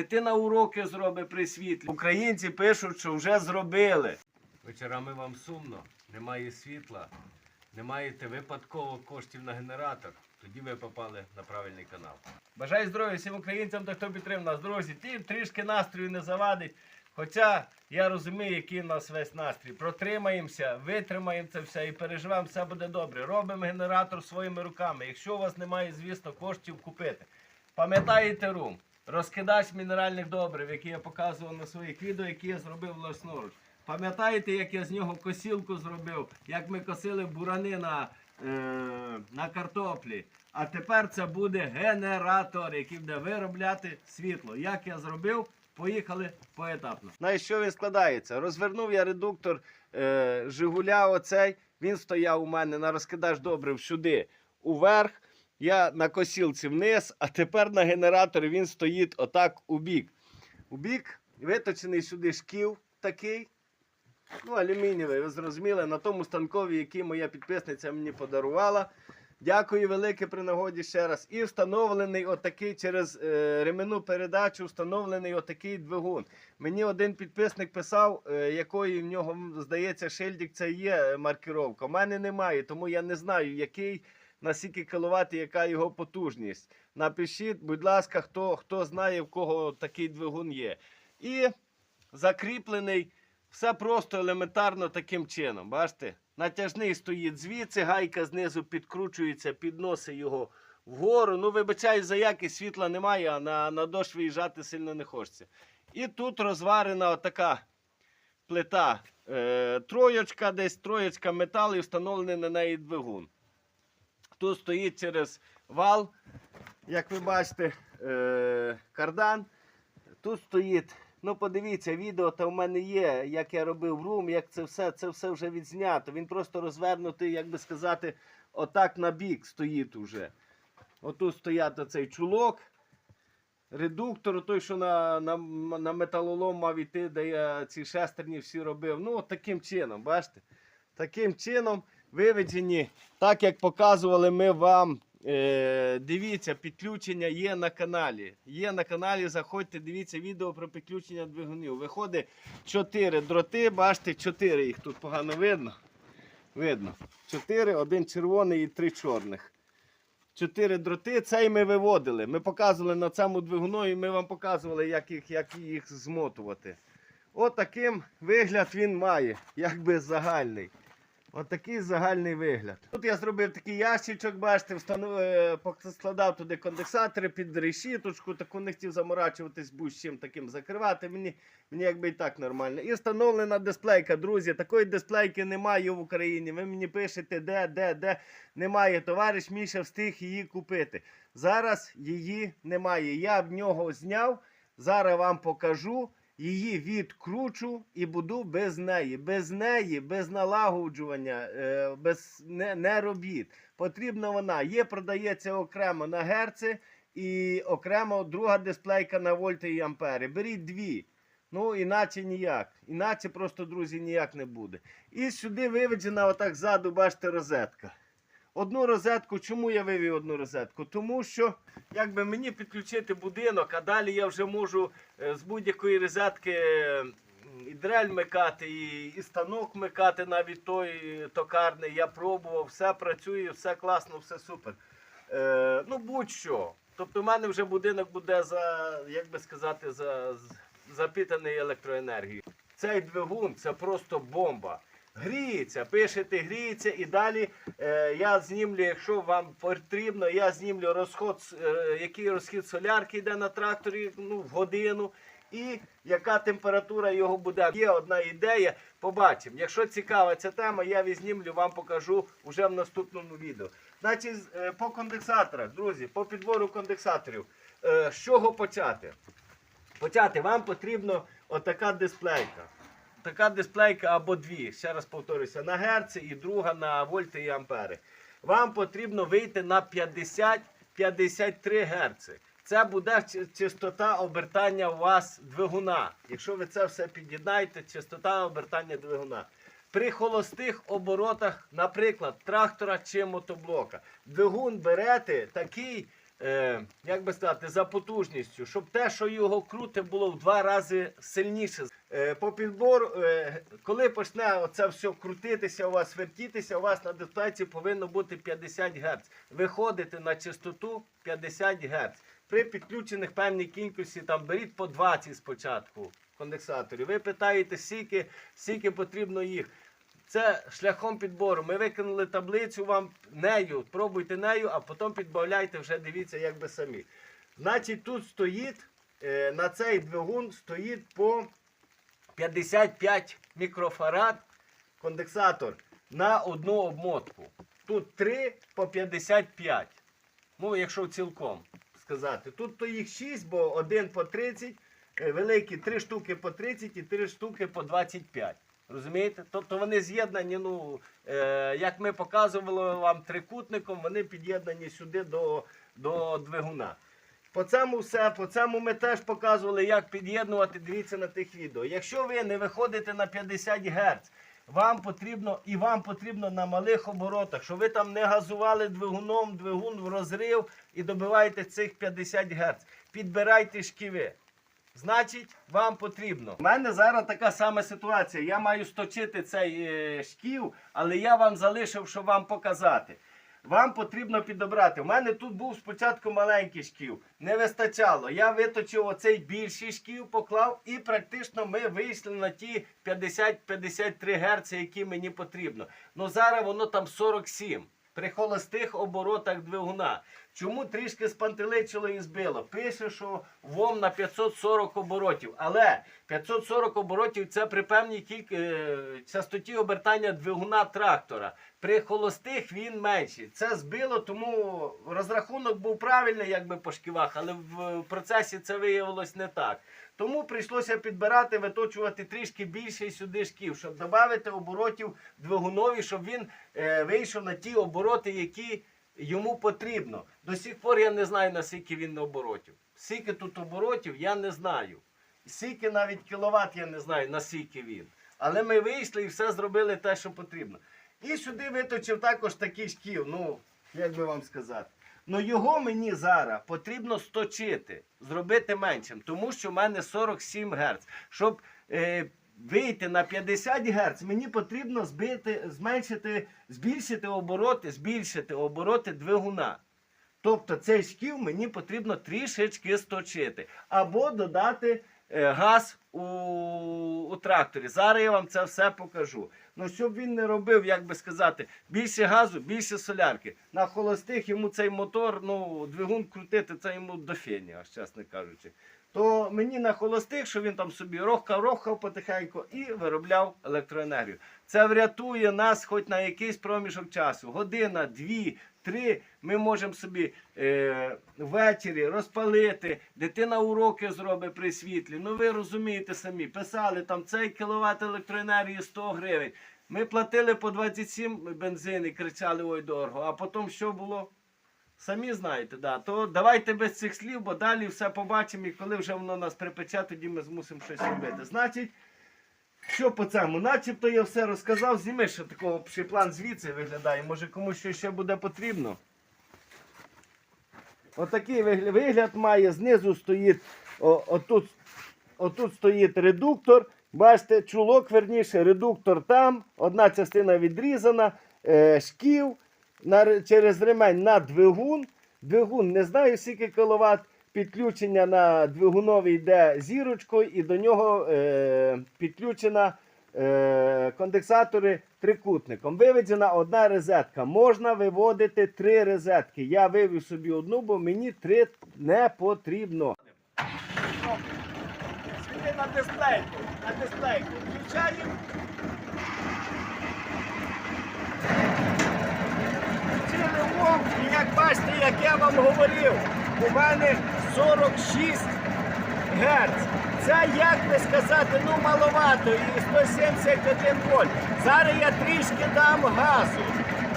дитина уроки зробить при світлі. Українці пишуть, що вже зробили. Вечорами вам сумно, немає світла, не маєте випадково коштів на генератор. Тоді ви попали на правильний канал. Бажаю здоров'я всім українцям та хто підтримав нас, друзі. Ті трішки настрою не завадить. Хоча я розумію, який у нас весь настрій. Протримаємося, витримаємо це все і переживемо, все буде добре. Робимо генератор своїми руками. Якщо у вас немає, звісно, коштів купити. Пам'ятаєте рум? Розкидач мінеральних добрив, який я показував на своїх відео, які я зробив власноруч. Пам'ятаєте, як я з нього косілку зробив, як ми косили бурани на, е, на картоплі. А тепер це буде генератор, який буде виробляти світло. Як я зробив, поїхали поетапно. На що він складається? Розвернув я редуктор е, Жигуля. Оцей він стояв у мене на розкидач добрив сюди уверх. Я на косілці вниз, а тепер на генераторі він стоїть отак у бік. У бік виточений сюди шків такий. Ну, алюмінієвий, ви зрозуміли, на тому станкові, який моя підписниця мені подарувала. Дякую велике при нагоді ще раз. І встановлений отакий через е, ременну передачу, встановлений отакий двигун. Мені один підписник писав, е, якої в нього, здається, шильдик це є е, маркировка. У мене немає, тому я не знаю, який, на скільки кіловат і яка його потужність. Напишіть, будь ласка, хто, хто знає, в кого такий двигун є. І закріплений все просто елементарно таким чином. Бачите? Натяжний стоїть звідси, гайка знизу підкручується, підносить його вгору. Ну, вибачаю, за якість світла немає, а на, на дощ виїжджати сильно не хочеться. І тут розварена отака плита. Е, троєчка, десь троєчка металу і встановлений на неї двигун. Тут стоїть через вал, як ви бачите, е, кардан. Тут стоїть, ну подивіться, відео та в мене є, як я робив рум, як це все, це все вже відзнято. Він просто розвернутий, як би сказати, отак на бік стоїть уже. Отут стоять оцей чулок. Редуктор, той, що на, на, на металолом мав іти, де я ці шестерні всі робив. Ну, от таким чином, бачите? Таким чином виведені, так як показували ми вам. Е, дивіться, підключення є на каналі. Є на каналі, заходьте, дивіться відео про підключення двигунів. Виходить 4 дроти, бачите, 4 їх тут погано видно. Видно. 4, один червоний і три чорних. Чотири дроти, цей ми виводили. Ми показували на цьому двигуну і ми вам показували, як їх, як їх змотувати. От вигляд він має, якби загальний. От загальний вигляд. Тут я зробив такий ящичок, бачите, е, складав туди конденсатори під решіточку, таку не хотів заморачуватись будь-чим таким закривати. Мені, мені якби і так нормально. І встановлена дисплейка, друзі. Такої дисплейки немає в Україні. Ви мені пишете, де, де, де немає. Товариш Міша встиг її купити. Зараз її немає. Я в нього зняв. Зараз вам покажу. Її відкручу і буду без неї. Без неї, без налагоджування, е, без не, не робіт. Потрібна вона. Є, продається окремо на герци і окремо друга дисплейка на вольти і ампери. Беріть дві. Ну, іначе ніяк. Іначе просто, друзі, ніяк не буде. І сюди виведена отак ззаду, бачите, розетка. Одну розетку, чому я вивів одну розетку? Тому що якби мені підключити будинок, а далі я вже можу е, з будь-якої розетки е, і дрель микати, і, і станок микати, навіть той е, токарний. Я пробував, все працює, все класно, все супер. Е, ну, будь-що. Тобто, в мене вже будинок буде за, як би сказати, за, запитаний електроенергією. Цей двигун це просто бомба. Гріється, пишете, гріється і далі е, я знімлю, якщо вам потрібно, я знімлю розход, е, який розхід солярки йде на тракторі ну, в годину. І яка температура його буде. Є одна ідея, побачимо. Якщо цікава ця тема, я візнімлю, вам покажу вже в наступному відео. Значить, е, по конденсаторах, друзі, по підбору конденсаторів. Е, З чого почати? Почати вам потрібно отака дисплейка. Така дисплейка або дві. Ще раз повторюся, на герці і друга на вольти і ампери. Вам потрібно вийти на 50-53 Гц. Це буде частота обертання у вас двигуна. Якщо ви це все під'єднаєте, частота обертання двигуна. При холостих оборотах, наприклад, трактора чи мотоблока, двигун берете такий е, як би сказати, за потужністю, щоб те, що його крути, було в два рази сильніше. Е, по підбору, е, коли почне оце все крутитися, у вас вертітися, у вас на дистанції повинно бути 50 Гц. Виходите на частоту 50 Гц. При підключених певній кількості там беріть по 20 спочатку конденсаторів. Ви питаєте, скільки, скільки потрібно їх. Це шляхом підбору. Ми викинули таблицю вам нею, пробуйте нею, а потім підбавляйте, вже дивіться, як би самі. Значить, тут стоїть е, на цей двигун стоїть по 55 мікрофарад конденсатор на одну обмотку. Тут 3 по 55. Ну, якщо цілком сказати. Тут то їх 6, бо один по 30, е, великі 3 штуки по 30 і 3 штуки по 25. Розумієте? Тобто вони з'єднані, ну, е, як ми показували вам трикутником, вони під'єднані сюди до, до двигуна. По цьому все, по цьому ми теж показували, як під'єднувати. Дивіться на тих відео. Якщо ви не виходите на 50 Гц, вам потрібно і вам потрібно на малих оборотах, щоб ви там не газували двигуном, двигун в розрив і добиваєте цих 50 Гц. Підбирайте шківи. Значить, вам потрібно. У мене зараз така сама ситуація. Я маю сточити цей е, шків, але я вам залишив, щоб вам показати. Вам потрібно підобрати. У мене тут був спочатку маленький шків, не вистачало. Я виточив оцей більший шків, поклав, і практично ми вийшли на ті 50-53 Гц, які мені потрібно. Ну зараз воно там 47 при холостих оборотах двигуна. Чому трішки спантеличило і збило? Пише, що ВОМ на 540 оборотів. Але 540 оборотів це при певній кільк... е, частоті обертання двигуна трактора. При холостих він менший. Це збило, тому розрахунок був правильний, якби по шківах, але в процесі це виявилось не так. Тому прийшлося підбирати, виточувати трішки більший сюди шків, щоб додати оборотів двигунові, щоб він е, вийшов на ті обороти, які йому потрібно. До сих пор я не знаю, наскільки він оборотів. Скільки тут оборотів, я не знаю. Скільки навіть кіловат я не знаю, наскільки він. Але ми вийшли і все зробили те, що потрібно. І сюди виточив також такий шків. Ну, як би вам сказати. Ну його мені зараз потрібно сточити, зробити меншим, тому що в мене 47 Гц. Щоб е, вийти на 50 Гц, мені потрібно збити, зменшити, збільшити обороти, збільшити обороти двигуна. Тобто цей шків мені потрібно трішечки сточити. Або додати е, газ у, у тракторі. Зараз я вам це все покажу. Ну, щоб він не робив, як би сказати, більше газу, більше солярки. На холостих йому цей мотор, ну, двигун крутити, це йому до фені, аж чесно кажучи. То мені на холостих, що він там собі рохкав, рохкав потихеньку і виробляв електроенергію. Це врятує нас хоч на якийсь проміжок часу. Година, дві, три. Ми можемо собі е, ввечері розпалити, дитина уроки зробить при світлі. Ну ви розумієте самі, писали там цей кіловат електроенергії 100 гривень. Ми платили по 27 бензин і кричали ой дорого. А потім що було? Самі знаєте, да. то давайте без цих слів, бо далі все побачимо, і коли вже воно нас припече, тоді ми змусимо щось робити. Значить, що по цьому? Начебто я все розказав, зніми, що такого план звідси виглядає. Може комусь щось ще буде потрібно. Отакий вигля- вигляд має. Знизу стоїть, о, отут, отут стоїть редуктор. Бачите, чулок, верніше, редуктор там, одна частина відрізана, е, шків на, через ремень на двигун. Двигун не знаю, скільки кіловат. Підключення на двигуновий йде зірочкою, і до нього е, підключена е, конденсатори трикутником. Виведена одна розетка. Можна виводити три розетки. Я вивів собі одну, бо мені три не потрібно. Світи на дисплейку. На дисплейку. Включаємо. Як бачите, як я вам говорив, у мене 46 Гц. Це, як би сказати, ну маловато, і 171 вольт. Зараз я трішки дам газу.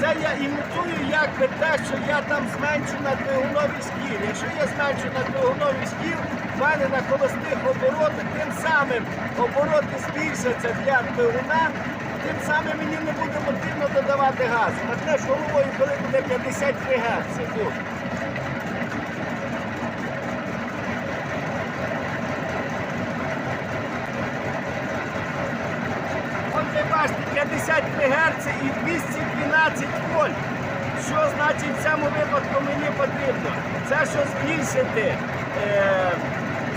Це я імітую якби те, що я там зменшу на двигуновий шкіл. Якщо я зменшу на двигуновий шкіл, в мене на холостих оборотах, тим самим обороти збільшаться для двигуна, тим самим мені не буде потрібно додавати газ. Матнеш головою, коли буде 53 газ секунд. Отже, бачите, 53 Гц і 212 вольт. Що значить в цьому випадку мені потрібно? Це що збільшити, е,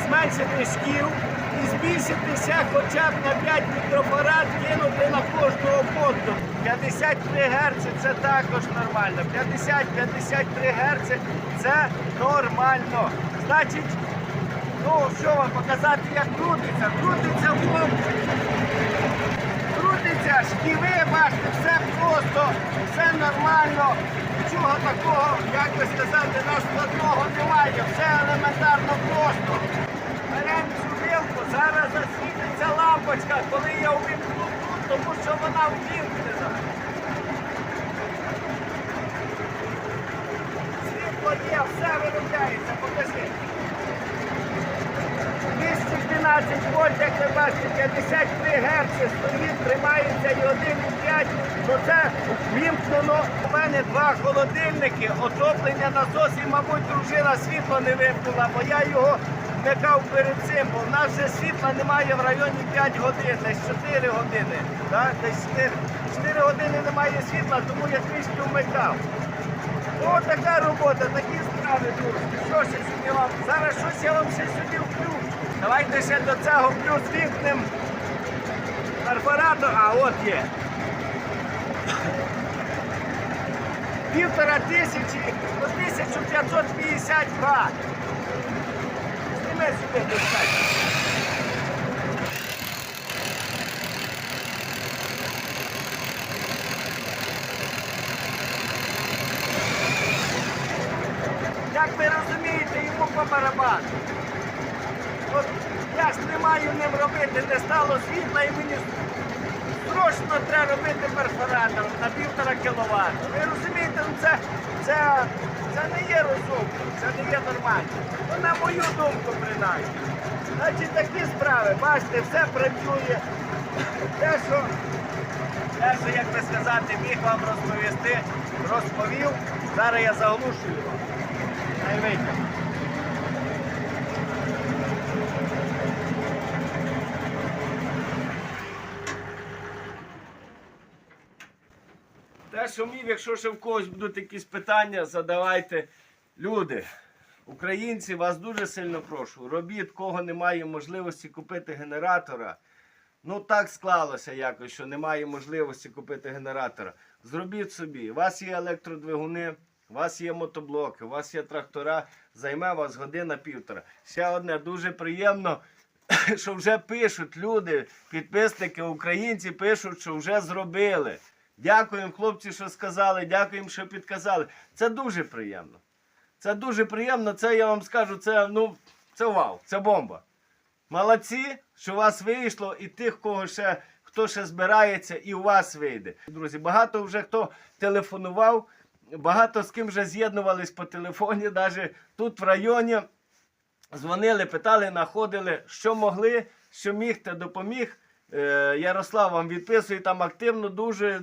зменшити шкіл і збільшити ще хоча б на 5 мікрофарад 53 Гц це також нормально. 50-53 Гц це нормально. Значить, ну що вам показати, як крутиться? Крутиться в Крутиться, шківи, бачите, все просто, все нормально. Нічого такого, як би сказати, на складного немає. Все елементарно просто. Беремо цю вилку, зараз засвітиться лампочка, коли я увімкну тут, тому що вона ввімкнена. Світло є, все виробляється, покажи. 212 вольт, як ви бачите, 53 Гц стоїть, тримається і 1,5, то це вімкнено. У мене два холодильники, отоплення насос і, мабуть, дружина світло не вимкнула, бо я його вмикав перед цим, бо в нас вже світла немає в районі 5 годин, десь 4 години. Так? Десь 4, 4 години немає світла, тому я трішки вмикав. О, така робота, такі справи, друзі. Що ще сюди вам? Зараз щось я вам ще сюди вплю. Давайте ще до цього плюс вімкнем перфоратор. А, от є. Півтора тисячі до 1550 ватт. Як ви розумієте, йому по барабану. От я ж не маю ним робити, не стало світла і мені срочно треба робити перфоратор на півтора кіловат. Ви розумієте, ну це, це, це не є розумно, це не є нормально. Ну, на мою думку, принаймні. Значить, такі справи, бачите, все працює. Те, що, те, що, як би сказати, міг вам розповісти, розповів. Зараз я заглушую. Хай вийде. Те, що міг, якщо ще в когось будуть якісь питання, задавайте. Люди, українці, вас дуже сильно прошу. Робіть, кого немає можливості купити генератора. Ну так склалося якось, що немає можливості купити генератора. Зробіть собі. У вас є електродвигуни, у вас є мотоблоки, у вас є трактора, займе вас година-півтора. Ще одне дуже приємно, що вже пишуть люди, підписники, українці пишуть, що вже зробили. Дякуємо, хлопці, що сказали, дякуємо, що підказали. Це дуже приємно. Це дуже приємно. Це я вам скажу, це ну це вау, це бомба. Молодці, що у вас вийшло, і тих, кого ще хто ще збирається, і у вас вийде. Друзі, багато вже хто телефонував, багато з ким вже з'єднувались по телефоні, навіть тут в районі. Дзвонили, питали, знаходили, що могли, що міг, те допоміг. Е, Ярослав вам відписує там активно дуже.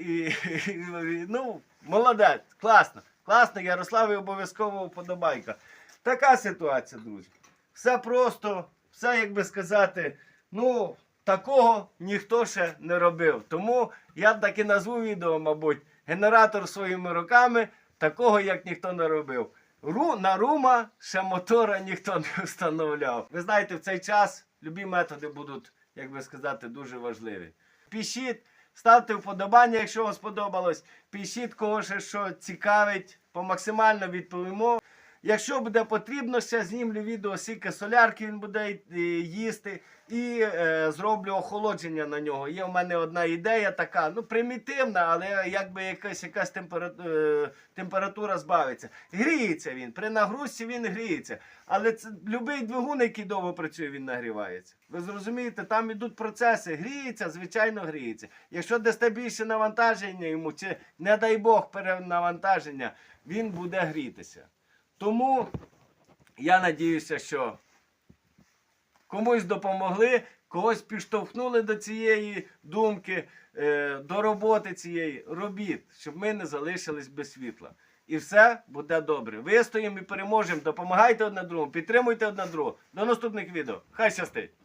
І, і, ну, молодець, класно. Класно, Ярославі обов'язково вподобайка. Така ситуація, друзі. Все просто, все, як би сказати, ну, такого ніхто ще не робив. Тому я так і назву відео, мабуть, генератор своїми руками, такого як ніхто не робив. Ру, на рума ще мотора ніхто не встановляв. Ви знаєте, в цей час любі методи будуть, як би сказати, дуже важливі. Пишіть, ставте вподобання, якщо вам сподобалось. Пишіть, кого ще що цікавить, по максимально відповімо. Якщо буде потрібно, ще знімлю відео, скільки солярки він буде е, їсти, і е, зроблю охолодження на нього. Є в мене одна ідея така, ну примітивна, але якби якась, якась температура, е, температура збавиться. Гріється він, при нагрузці він гріється. Але це, будь-який двигун, який довго працює, він нагрівається. Ви зрозумієте, там ідуть процеси. Гріється, звичайно, гріється. Якщо дасте більше навантаження йому, чи не дай Бог перенавантаження, він буде грітися. Тому я надіюся, що комусь допомогли, когось підштовхнули до цієї думки, е, до роботи цієї. робіт, щоб ми не залишились без світла. І все буде добре. Вистоїмо і переможемо. Допомагайте одне другому, підтримуйте одне другого. До наступних відео. Хай щастить!